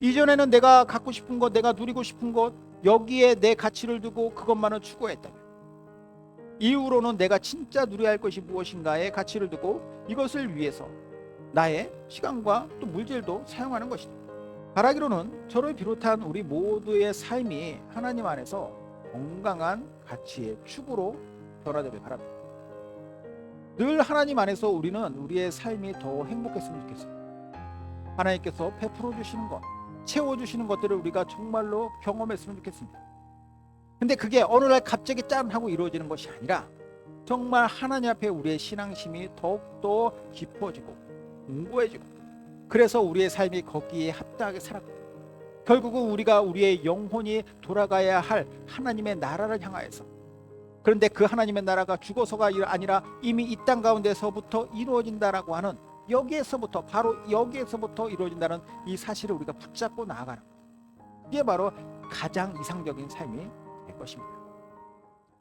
이전에는 내가 갖고 싶은 것, 내가 누리고 싶은 것 여기에 내 가치를 두고 그것만을 추구했다면 이후로는 내가 진짜 누려야 할 것이 무엇인가에 가치를 두고 이것을 위해서 나의 시간과 또 물질도 사용하는 것이다. 바라기로는 저를 비롯한 우리 모두의 삶이 하나님 안에서 건강한 가치의 축으로 변화되길 바랍니다. 늘 하나님 안에서 우리는 우리의 삶이 더 행복했으면 좋겠어요. 하나님께서 베풀어 주시는 것, 채워 주시는 것들을 우리가 정말로 경험했으면 좋겠습니다. 근데 그게 어느 날 갑자기 짠 하고 이루어지는 것이 아니라 정말 하나님 앞에 우리의 신앙심이 더욱더 깊어지고 공고해지고 그래서 우리의 삶이 거기에 합당하게 살아가고 결국은 우리가 우리의 영혼이 돌아가야 할 하나님의 나라를 향하여서 그런데 그 하나님의 나라가 죽어서가 아니라 이미 이 땅 가운데서부터 이루어진다라고 하는 여기에서부터 바로 여기에서부터 이루어진다는 이 사실을 우리가 붙잡고 나아가는 것. 이게 바로 가장 이상적인 삶이 될 것입니다.